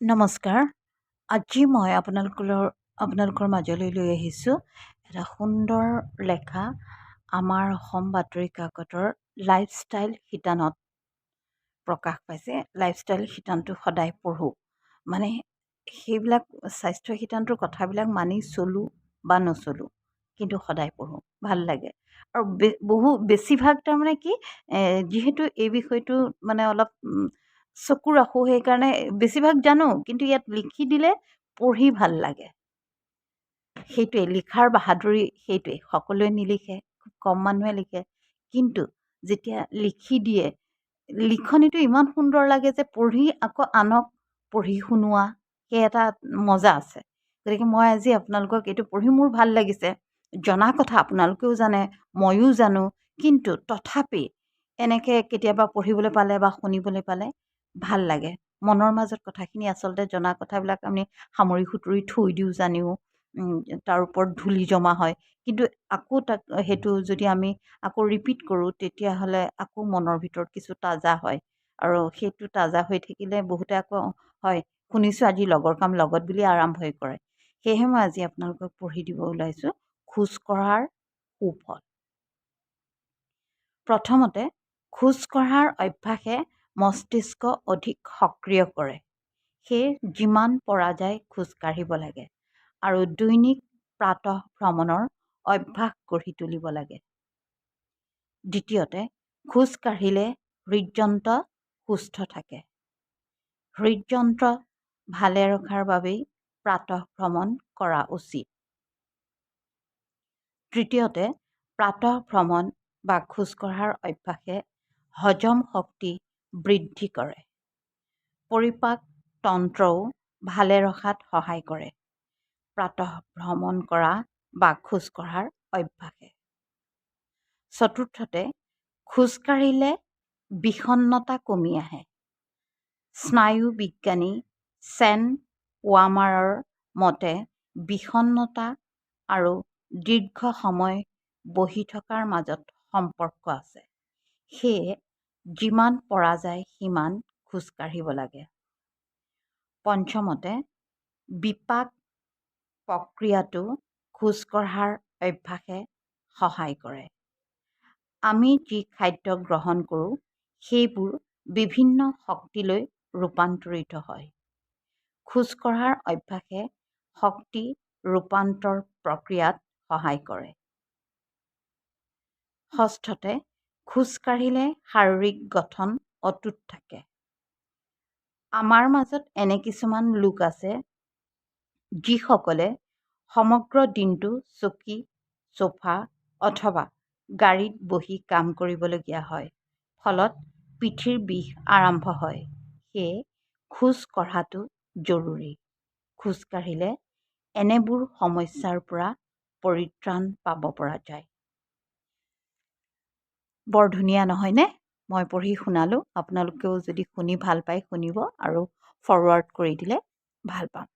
নমস্কাৰ। আজি মই আপোনালোকৰ আপোনালোকৰ মাজলৈ লৈ আহিছোঁ। এটা সুন্দৰ লেখা আমাৰ অসম বাতৰি কাকতৰ লাইফষ্টাইল শিতানত প্ৰকাশ পাইছে। লাইফষ্টাইল শিতানটো সদায় পঢ়োঁ। মানে সেইবিলাক স্বাস্থ্য শিতানটোৰ কথাবিলাক মানি চলোঁ বা নচলোঁ কিন্তু সদায় পঢ়োঁ। ভাল লাগে। আৰু বহু বেছিভাগ তাৰমানে কি যিহেতু এই বিষয়টো মানে অলপ চকু ৰাখোঁ সেইকাৰণে বেছিভাগ জানো কিন্তু ইয়াত লিখি দিলে পঢ়ি ভাল লাগে। সেইটোৱে লিখাৰ বাহাদুৰি সেইটোৱে সকলোৱে নিলিখে খুব কম মানুহে লিখে। কিন্তু যেতিয়া লিখি দিয়ে লিখনিটো ইমান সুন্দৰ লাগে যে পঢ়ি আকৌ আনক পঢ়ি শুনোৱা সেই এটা মজা আছে। গতিকে মই আজি আপোনালোকক এইটো পঢ়ি মোৰ ভাল লাগিছে জনা কথা আপোনালোকেও জানে ময়ো জানো কিন্তু তথাপি এনেকৈ কেতিয়াবা পঢ়িবলৈ পালে বা শুনিবলৈ পালে ভাল লাগে। মনৰ মাজত কথাখিনি আচলতে জনা কথাবিলাক আমি সামৰি সুতৰি থৈ দিওঁ জানিও তাৰ ওপৰত ধূলি জমা হয়। কিন্তু আকৌ তাক সেইটো যদি আমি আকৌ ৰিপিট কৰোঁ তেতিয়াহ'লে আকৌ মনৰ ভিতৰত কিছু তাজা হয়। আৰু সেইটো তাজা হৈ থাকিলে বহুতে আকৌ হয় শুনিছোঁ আজি লগৰ কাম লগত বুলি আৰম্ভই কৰে। সেয়েহে মই আজি আপোনালোকক পঢ়ি দিব ওলাইছোঁ খোজ কঢ়াৰ সুফল। প্ৰথমতে খোজ কঢ়াৰ অভ্যাসে মস্তিষ্ক অধিক সক্ৰিয় কৰে। সেয়ে যিমান পৰা যায় খোজ কাঢ়িব লাগে আৰু দৈনিক প্ৰাতঃ ভ্ৰমণৰ অভ্যাস গঢ়ি তুলিব লাগে। দ্বিতীয়তে খোজ কাঢ়িলে হৃদযন্ত্ৰ সুস্থ থাকে। হৃদযন্ত্ৰ ভালে ৰখাৰ বাবেই প্ৰাতঃ ভ্ৰমণ কৰা উচিত। তৃতীয়তে প্ৰাতঃ ভ্ৰমণ বা খোজ কঢ়াৰ অভ্যাসে হজম শক্তি বৃদ্ধি কৰে। পৰিপাক তন্ত্ৰও ভালে ৰখাত সহায় কৰে। প্ৰাতঃ ভ্ৰমণ কৰা বা খোজ কঢ়াৰ অভ্যাসে। চতুৰ্থতে খোজ কাঢ়িলে বিষণ্ণতা কমি আহে। স্নায়ু বিজ্ঞানী চেন ৱামাৰৰ মতে বিষণ্ণতা আৰু দীৰ্ঘ সময় বহি থকাৰ মাজত সম্পৰ্ক আছে। সেয়ে যিমান পৰা যায় সিমান খোজ কাঢ়িব লাগে। পঞ্চমতে বিপাক প্ৰক্ৰিয়াটো খোজ কঢ়াৰ অভ্যাসে সহায় কৰে। আমি যি খাদ্য গ্ৰহণ কৰোঁ সেইবোৰ বিভিন্ন শক্তিলৈ ৰূপান্তৰিত হয়। খোজ কঢ়াৰ অভ্যাসে শক্তি ৰূপান্তৰ প্ৰক্ৰিয়াত সহায় কৰে। ষষ্ঠতে খোজ কাঢ়িলে শাৰীৰিক গঠন অটুট থাকে। আমাৰ মাজত এনে কিছুমান লোক আছে যিসকলে সমগ্ৰ দিনটো চকী চোফা অথবা গাড়ীত বহি কাম কৰিবলগীয়া হয় ফলত পিঠিৰ বিষ আৰম্ভ হয়। সেয়ে খোজ কঢ়াটো জৰুৰী। খোজ কাঢ়িলে এনেবোৰ সমস্যাৰ পৰা পৰিত্ৰাণ পাব পৰা যায়। বৰ ধুনীয়া নহয়নে? মই পঢ়ি শুনালোঁ। আপোনালোকেও যদি শুনি ভাল পায় শুনিব আৰু ফৰৱাৰ্ড কৰি দিলে ভাল পাম।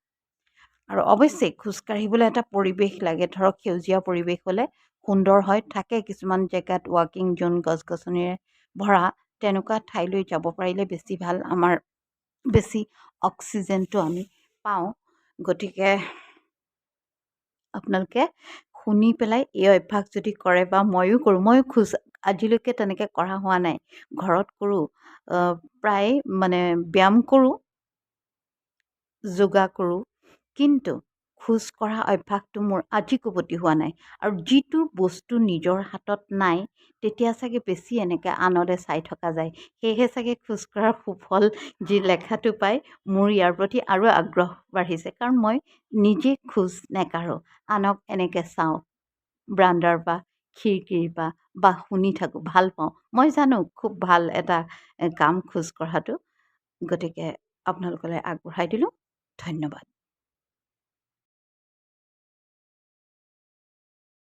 আৰু অৱশ্যে খোজকাঢ়িবলৈ এটা পৰিৱেশ লাগে। ধৰক সেউজীয়া পৰিৱেশ হ'লে সুন্দৰ হয়। থাকে কিছুমান জেগাত ৱাকিং জ'ন গছ গছনিৰে ভৰা তেনেকুৱা ঠাইলৈ যাব পাৰিলে বেছি ভাল। আমাৰ বেছি অক্সিজেনটো আমি পাওঁ। গতিকে আপোনালোকে শুনি পেলাই এই অভ্যাস যদি কৰে বা ময়ো কৰোঁ ময়ো খোজ আজিলৈকে তেনেকৈ কৰা হোৱা নাই। ঘৰত কৰোঁ প্ৰায় মানে ব্যায়াম কৰোঁ যোগা কৰোঁ কিন্তু খোজ কঢ়া অভ্যাসটো মোৰ আজি কুপতি হোৱা নাই। আৰু যিটো বস্তু নিজৰ হাতত নাই তেতিয়া চাগে বেছি এনেকৈ আনলে চাই থকা যায়। সেয়েহে চাগে খোজ কঢ়াৰ সুফল যি লেখাটো পাই মোৰ ইয়াৰ প্ৰতি আৰু আগ্ৰহ বাঢ়িছে। কাৰণ মই নিজে খোজ নেকাঢ়োঁ আনক এনেকৈ চাওঁ ব্ৰাণ্ডাৰ পৰা খিৰিকীৰ পৰা বা শুনি থাকোঁ ভাল পাওঁ। মই জানো খুব ভাল এটা কাম খোজ কঢ়াটো। গতিকে আপোনালোকলৈ আগবঢ়াই দিলোঁ। ধন্যবাদ।